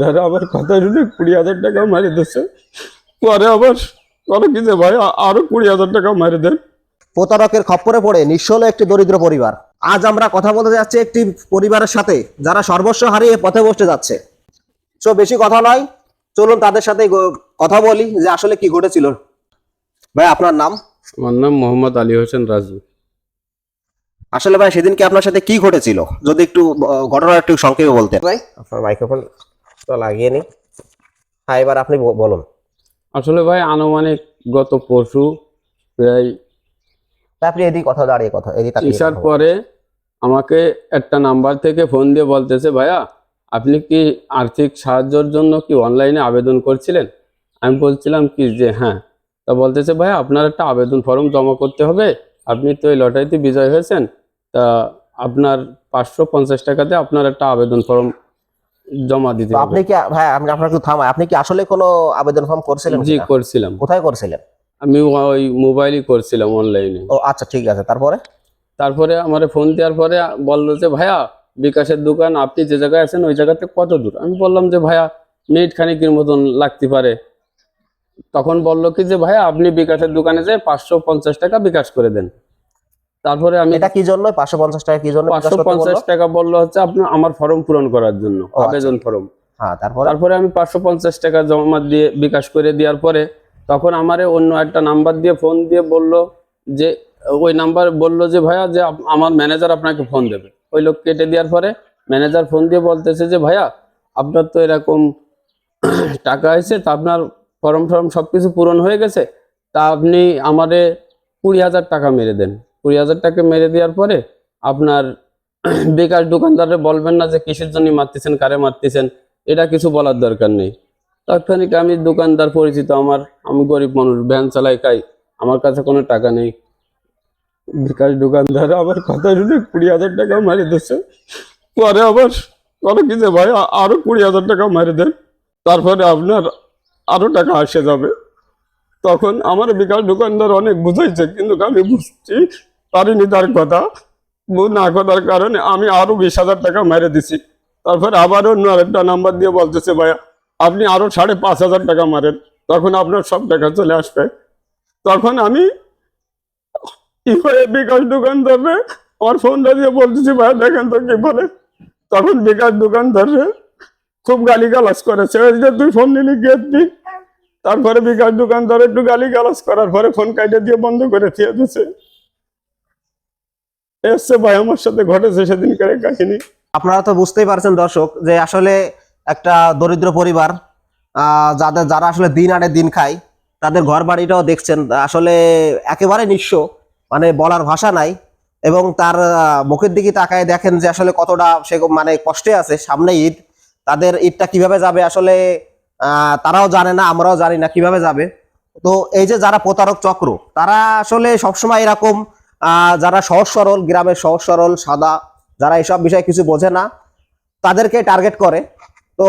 ধরে আবার কথা শুনে কুড়ি হাজার টাকা মারি দিচ্ছে। পরে আবার বলো কি যে ভাই আরও কুড়ি হাজার টাকা মারি দেন। প্রতারকের খপ্পরে পড়ে নিঃস্ব হলো একটি দরিদ্র পরিবার। আজ আমরা কথা বলতে যাচ্ছি একটি পরিবারের সাথে যারা সর্বস্ব হারিয়ে পথে বসতে যাচ্ছে। সো বেশি কথা নয় চলুন তাদের সাথে কথা বলি যে আসলে কি ঘটেছিল। ভাই আপনার নাম? আমার নাম মোহাম্মদ আলী হোসেন রাজু। আসলে ভাই সেদিনকে আপনার সাথে কি ঘটেছিল? যদি একটু ঘটনা একটু সংক্ষেপে বলতেন। ভাই আপনার মাইক্রোফোন তো লাগিয়ে নি হ্যাঁ এবার আপনি বলুন। আসলে ভাই আনুমানিক গত পরশু প্রায় আপনি এদিকে কথা দাঁড়িয়ে কথা এদিকে ইশার পরে আমাকে একটা নাম্বার থেকে ফোন দিয়ে বলতেছে ভাইয়া আপনি কি আর্থিক সাহায্যের জন্য কি অনলাইনে আবেদন করছিলেন? আমি বলছিলাম কি যে হ্যাঁ। তা বলতেছে ভাইয়া আপনার একটা আবেদন ফর্ম জমা করতে হবে। আপনি তো এই লটারিতে বিজয় হয়েছেন। তা আপনার পাঁচশো পঞ্চাশ টাকাতে আপনার একটা আবেদন ফর্ম জমা দিতে আপনি কি ভাই আপনি আপনাকে থামায় আপনি কি আসলে কোনো আবেদন ফর্ম করছিলেন জি? করছিলাম। কোথায় করছিলেন? আমি ওই মোবাইলই করছিলাম অনলাইনে ও আচ্ছা ঠিক আছে। তারপরে? তারপরে আমার ফোন দেওয়ার পরে বলল যে ভাইয়া বিকাশের দোকান আপনি যে জায়গায় আছেন ওই জায়গাতে কত দূর? আমি বললাম যে ভাইয়া মিনিট খানিকের মতন লাগতে পারে। তখন বলল কি যে ভাইয়া আপনি বিকাশের দোকানে যে পাঁচশো পঞ্চাশ টাকা বিকাশ করে দেন। তারপরে আমি এটা কি জন্য? পাঁচশো পঞ্চাশ টাকা কি জন্য? পাঁচশো পঞ্চাশ টাকা বলল হচ্ছে আপনার আমার ফর্ম পূরণ করার জন্য আচ্ছা। আবেদন ফর্ম। হ্যাঁ তারপরে? তারপরে আমি পাঁচশো পঞ্চাশ টাকা জমা দিয়ে বিকাশ করে দেওয়ার পরে তখন আমারে অন্য একটা নাম্বার দিয়ে ফোন দিয়ে বলল যে ওই নাম্বার বলল যে ভাইয়া যে আমার ম্যানেজার আপনাকে ফোন দেবে। ওই লোক কেটে দেওয়ার পরে ম্যানেজার ফোন দিয়ে বলতেছে যে ভাইয়া আপনার তো এরকম টাকা হয়েছে তা আপনার ফর্ম ফর্ম সব কিছু পূরণ হয়ে গেছে তা আপনি আমারে কুড়ি হাজার টাকা মেরে দেন। কুড়ি হাজার টাকা মেরে দেওয়ার পরে আপনার বেকার দোকানদারে বলবেন না যে কিসের জন্য মারতেছেন, কারে মারতেছেন, এটা কিছু বলার দরকার নেই। তাৎক্ষণিক আমি দোকানদার পরিচিত আমার, আমি গরিব মানুষ, ভ্যান চালাই খাই, আমার কাছে কোনো টাকা নেই। বিকাশ দোকানদার আমার কথা শুনে কুড়ি হাজার টাকা মারি দিচ্ছে। পরে আবার বলো কি যে, ভাই, আ- আরও কুড়ি হাজার টাকা মারি দেন, তারপরে আপনার আরও টাকা আসে যাবে। তখন আমার বিকাশ দোকানদার অনেক বুঝাইছে, কিন্তু আমি বুঝছি পারিনি তার কথা। না করার কারণে আমি আরও বিশ হাজার টাকা মেরে দিছি। তারপরে আবার অন্য আরেকটা নাম্বার দিয়ে বলতেছে, ভাইয়া, আপনি আরও সাড়ে পাঁচ হাজার টাকা মারেন। তখন আপনার সব টাকা চলে আসবে। তখন আমি বিকাশ দোকানদারে আমার ফোনটা দিয়ে বলতেছি, ভাইয়া, দেখেন তো কি বলে। তখন বিকাশ দোকানদারে খুব গালি গালাজ করেছে তুই ফোন নিলি দি তারপরে বিকাশ দোকান ধরে একটু গালি গালাজ করার পরে ফোন কাটে দিয়ে বন্ধ করে দিয়ে দিছে। এসছে ভাই আমার সাথে ঘটেছে সেদিনকার কাহিনী। আপনারা তো বুঝতেই পারছেন দর্শক যে আসলে একটা দরিদ্র পরিবার যাদের যারা আসলে দিন আনে দিন খায়, তাদের ঘর বাড়িটাও দেখছেন, আসলে একেবারে নিঃস্ব মানে বলার ভাষা নাই। এবং তার মুখের দিকে তাকায় দেখেন যে আসলে কতটা সে মানে কষ্টে আছে সামনে ঈদ। তাদের ঈদটা কীভাবে যাবে আসলে তারাও জানে না, আমরাও জানি না কীভাবে যাবে। তো এই যে যারা প্রতারক চক্র, তারা আসলে সবসময় এরকম যারা সহজ সরল গ্রামের সহজ সরল সাদা যারা এইসব বিষয়ে কিছু বোঝে না তাদেরকে টার্গেট করে। তো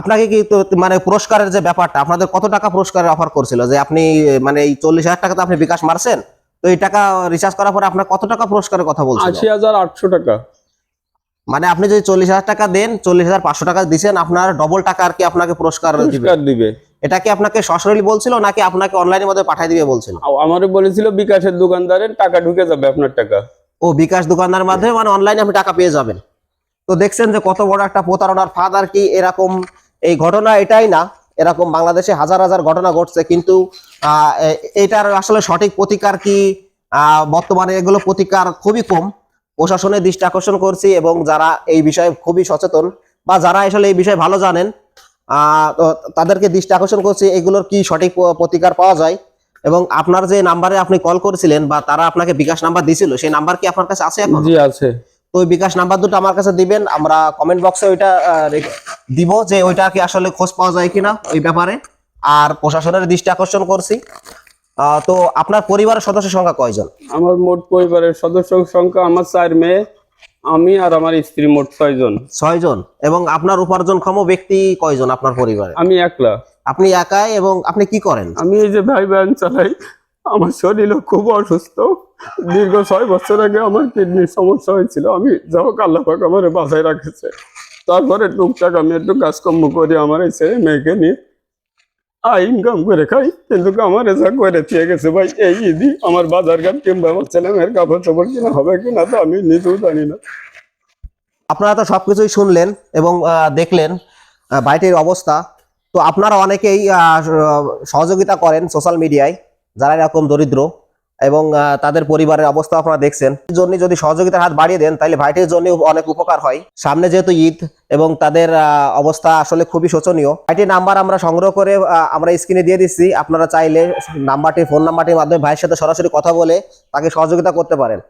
আপনাকে কি মানে পুরস্কারের যে ব্যাপারটা আপনাদের কত টাকা পুরস্কারের অফার করছিল? যে আপনি মানে এই চল্লিশ হাজার টাকা তো আপনি বিকাশ মারছেন তো এই টাকা রিচার্জ করার পরে আপনার কত টাকা পুরস্কারের কথা বলছেন আশি হাজার আটশো টাকা। মানে আপনি যদি চল্লিশ হাজার টাকা দেন চল্লিশ হাজার পাঁচশো টাকা দিচ্ছেন আপনার ডবল টাকা আর কি আপনাকে পুরস্কার দিবে। এটা কি আপনাকে সরাসরি বলছিল নাকি আপনাকে অনলাইনের মধ্যে পাঠিয়ে দিবে বলছিল? আমারে বলেছিল বিকাশের দোকানদারের টাকা ঢুকে যাবে আপনার টাকা। ও বিকাশ দোকানদার মাধ্যমে মানে অনলাইনে আপনি টাকা পেয়ে যাবেন। তো দেখছেন যে কত বড় একটা প্রতারণার ফাঁদ আর কি এরকম এই ঘটনা এটাই না এরকম বাংলাদেশে হাজার হাজার ঘটনা ঘটছে কিন্তু আহ, এটার আসলে সঠিক প্রতিকার কি আহ, বর্তমানে এগুলো প্রতিকার খুবই কম। প্রশাসনের দৃষ্টি আকর্ষণ করছি এবং যারা এই বিষয়ে খুবই সচেতন বা যারা আসলে এই বিষয়ে ভালো জানেন তাদেরকে দৃষ্টি আকর্ষণ করছি এগুলোর কি সঠিক প্রতিকার পাওয়া যায়? এবং আপনার যে নাম্বারে আপনি কল করেছিলেন বা তারা আপনাকে বিকাশ নাম্বার দিছিল সেই নাম্বার কি আপনার কাছে আছে এখন? জি আছে। তো ওই বিকাশ নাম্বার দুটো আমার কাছে দিবেন আমরা কমেন্ট বক্সে ওইটা দিব যে ওইটা কি আসলে খোঁজ পাওয়া যায় কিনা ওই ব্যাপারে। আর প্রশাসনের দৃষ্টি আকর্ষণ করছি। আহ, তো আপনার পরিবারের সদস্য সংখ্যা কয়জন? আমার মোট পরিবারের সদস্য সংখ্যা আমার চার মেয়ে আমি আর আমার স্ত্রী মোট ছয়জন ছয়জন এবং আপনার উপার্জনক্ষম ব্যক্তি কয়জন আপনার পরিবারে? আমি একলা। আপনি একাই এবং আপনি কি করেন? আমি এই যে ভাই ভ্যান চালাই আমার শরীরও খুব অসুস্থ। দীর্ঘ ছয় বছর আগে আমার কিডনির সমস্যা হয়েছিল। আমি যাই হোক আল্লাহ পাক আমার বাসায় রাখেছে। তারপরে টুকটাক আমি একটু কাজকর্ম করি আমার এই ছেলে মেয়েকে নিয়ে। আই ইনকাম করে খাই, কিন্তু আমার এসা করে দিয়ে গেছে ভাই, এই ঈদি আমার বাজার ঘাট কিংবা আমার ছেলে মেয়ের কাপড় চোপড় কিনা হবে কিনা তো আমি নিজেও জানি না। আপনারা তো সবকিছুই শুনলেন এবং দেখলেন বাড়িটির অবস্থা। তো আপনারা অনেকেই সহযোগিতা করেন সোশ্যাল মিডিয়ায়, যারা এরকম দরিদ্র। এবং তাদের পরিবারের অবস্থা আপনারা দেখছেন। জন্য যদি সহযোগিতার হাত বাড়িয়ে দেন, তাহলে ভাইটির জন্য অনেক উপকার হয়। সামনে যেহেতু ঈদ এবং তাদের অবস্থা আসলে খুবই শোচনীয়। ভাইটির নাম্বার আমরা সংগ্রহ করে আমরা স্ক্রিনে দিয়ে দিচ্ছি। আপনারা চাইলে নাম্বারটি ফোন নাম্বারটির মাধ্যমে ভাইয়ের সাথে সরাসরি কথা বলে তাকে সহযোগিতা করতে পারেন।